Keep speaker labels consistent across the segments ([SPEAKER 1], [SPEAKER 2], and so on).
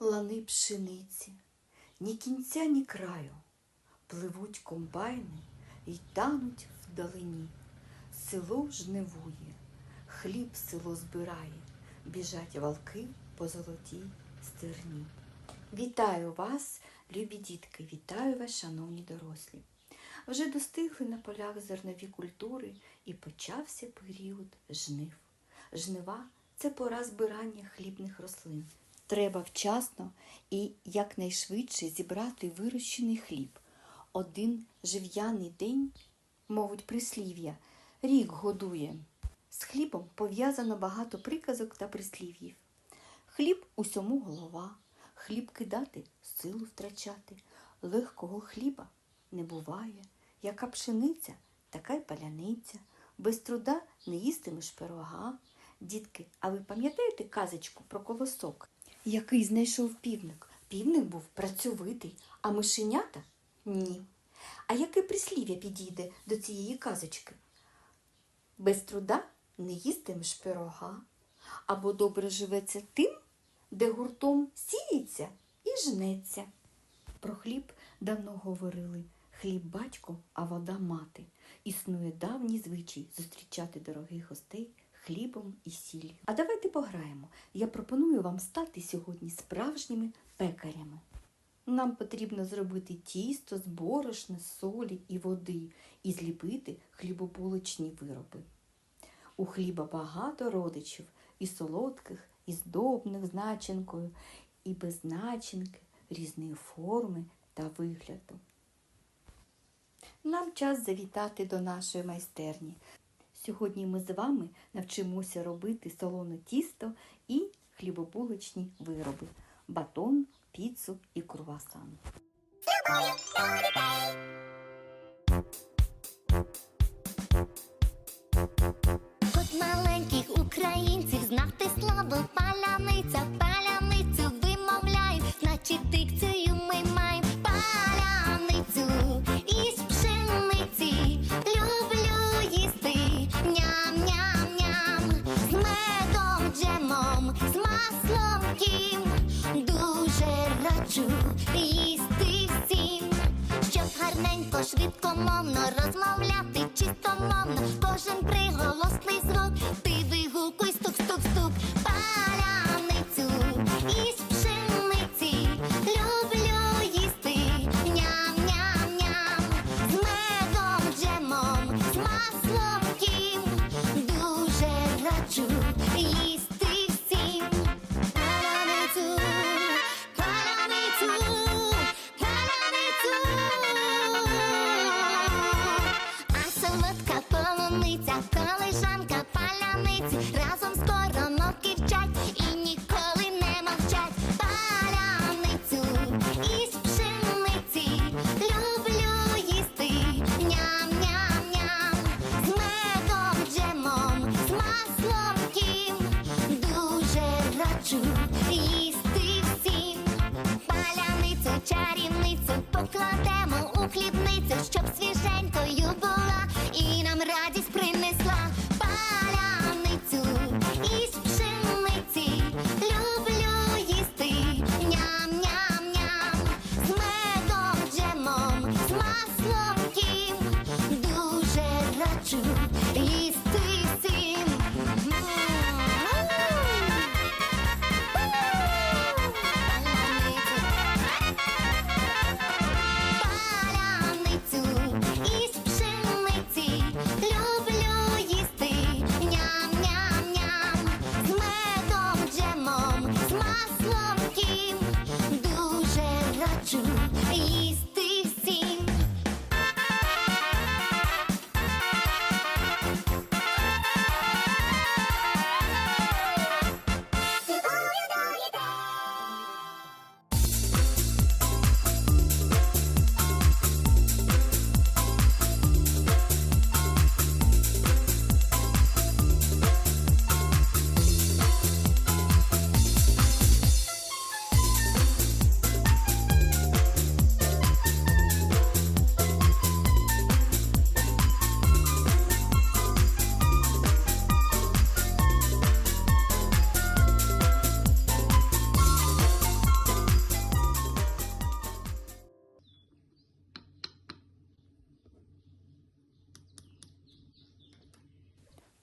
[SPEAKER 1] Лани пшениці, ні кінця, ні краю, пливуть комбайни й тануть вдалині. Село жнивує, хліб село збирає, біжать валки по золотій стерні. Вітаю вас, любі дітки, вітаю вас, шановні дорослі. Вже достигли на полях зернові культури і почався період жнив. Жнива це пора збирання хлібних рослин. Треба вчасно і якнайшвидше зібрати вирощений хліб. Один жив'яний день, мовить прислів'я, рік годує. З хлібом пов'язано багато приказок та прислів'їв. Хліб усьому голова, хліб кидати, силу втрачати. Легкого хліба не буває. Яка пшениця, така й паляниця. Без труда не їстимеш пирога. Дітки, а ви пам'ятаєте казочку про колосок, який знайшов півник? Півник був працьовитий, а мишенята ні. А яке прислів'я підійде до цієї казочки? Без труда не їстимеш пирога, або добре живеться тим, де гуртом сіється і жнеться. Про хліб давно говорили. Хліб батько, а вода мати. Існує давній звичай зустрічати дорогих гостей хлібом і сіллю. А давайте пограємо. Я пропоную вам стати сьогодні справжніми пекарями. Нам потрібно зробити тісто з борошна, солі і води і зліпити хлібобулочні вироби. У хліба багато родичів і солодких, і здобних з начинкою, і без начинки, різної форми та вигляду. Нам час завітати до нашої майстерні. Сьогодні ми з вами навчимося робити солоне тісто і хлібобулочні вироби батон, піцу і круасан.
[SPEAKER 2] Come on коли жанка паляниці разом з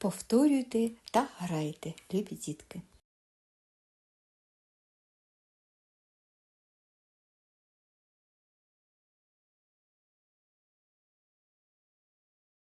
[SPEAKER 1] Повторюйте та грайте, любі дітки.